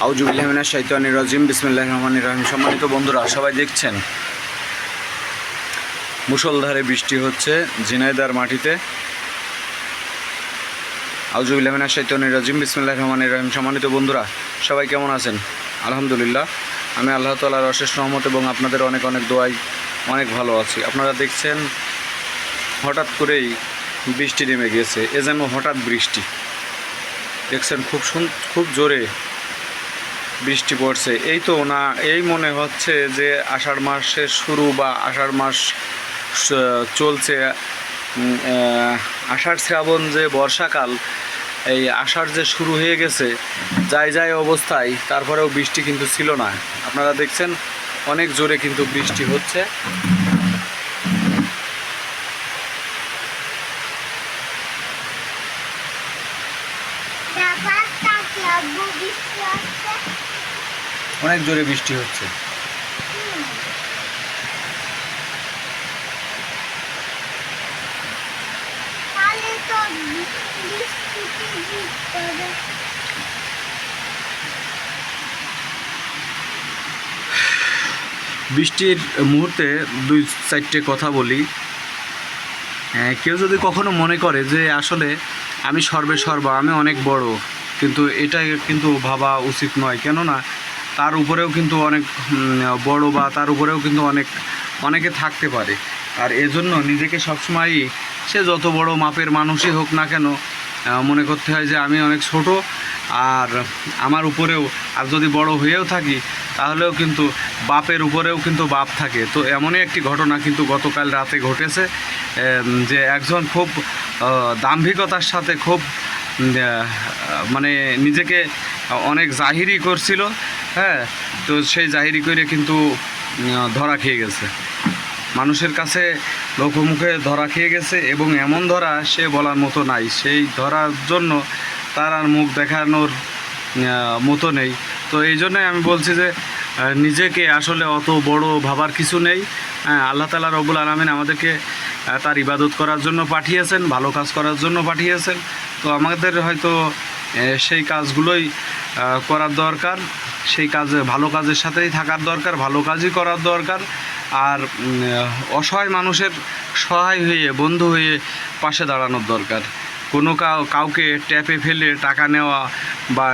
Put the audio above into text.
আউজুবিল্লাহমিনা শৈতানি রাজিম। বিসমিল্লাহ রহমান রহিম। সম্মানিত বন্ধুরা সবাই দেখছেন। মুষলধারে বৃষ্টি হচ্ছে ঝিনাইদার মাটিতে। আউজুবিল্লাহমিনা শৈতানি রাজিম। বিসমিল্লাহ রহমান রহিম। সম্মানিত বন্ধুরা, সবাই কেমন আছেন? আলহামদুলিল্লাহ। আমি আল্লাহ তালার অশেষ রহমত এবং আপনাদের অনেক অনেক দোয়াই। অনেক ভালো আছি। আপনারা দেখছেন, হঠাৎ করেই বৃষ্টি নেমে গেছে এ যেন হঠাৎ বৃষ্টি। দেখছেন, খুব সুন খুব জোরে বৃষ্টি পড়ছে। এই তো না, এই মনে হচ্ছে যে আষাঢ় মাসের শুরু বা আষাঢ় মাস চলছে। আষাঢ় শ্রাবণ যে বর্ষাকাল, এই আষাঢ় যে শুরু হয়ে গেছে, যাই যাই অবস্থায়, তারপরেও বৃষ্টি কিন্তু ছিল না। আপনারা দেখছেন, অনেক জোরে কিন্তু বৃষ্টি হচ্ছে। অনেক জোরে বৃষ্টি হচ্ছে। বৃষ্টির মুহূর্তে দুই চারটে কথা বলি। হ্যাঁ, কেউ যদি কখনো মনে করে যে আসলে আমি সর্বে সর্বা, আমি অনেক বড়। কিন্তু এটা কিন্তু ভাবা উচিত নয়। কেননা, তার উপরেও কিন্তু অনেক বড় বা তার উপরেও কিন্তু অনেক, অনেকে থাকতে পারে। আর এজন্য নিজেকে সবসময়ই, সে যত বড় মাপের মানুষই হোক না কেন মনে করতে হয় যে আমি অনেক ছোট। আর আমার উপরেও, আর যদি বড় হয়েও থাকি তাহলেও কিন্তু বাপের উপরেও কিন্তু বাপ থাকে। তো এমনই একটি ঘটনা কিন্তু গতকাল রাতে ঘটেছে যে একজন খুব দাম্ভিকতার সাথে খুব মানে নিজেকে অনেক জাহিরি করছিল হ্যাঁ তো সেই জাহিরি করে কিন্তু ধরা খেয়ে গেছে। মানুষের কাছে লোকমুখে ধরা খেয়ে গেছে এবং এমন ধরা সে বলার মতো নাই। সেই ধরার জন্য তার আর মুখ দেখানোর মতো নেই। তো এই জন্যই আমি বলছি যে নিজেকে আসলে অত বড় ভাবার কিছু নেই। হ্যাঁ আল্লাহ তালা রবুল আলমিন আমাদেরকে তার ইবাদত করার জন্য পাঠিয়েছেন, ভালো কাজ করার জন্য পাঠিয়েছেন। তো আমাদের হয়তো সেই কাজগুলোই করার দরকার। সেই কাজে, ভালো কাজের সাথেই থাকার দরকার, ভালো কাজই করার দরকার। আর অসহায় মানুষের সহায় হয়ে, বন্ধু হয়ে পাশে দাঁড়ানোর দরকার। কোনো কাউ, কাউকে ট্যাপে ফেলে টাকা নেওয়া বা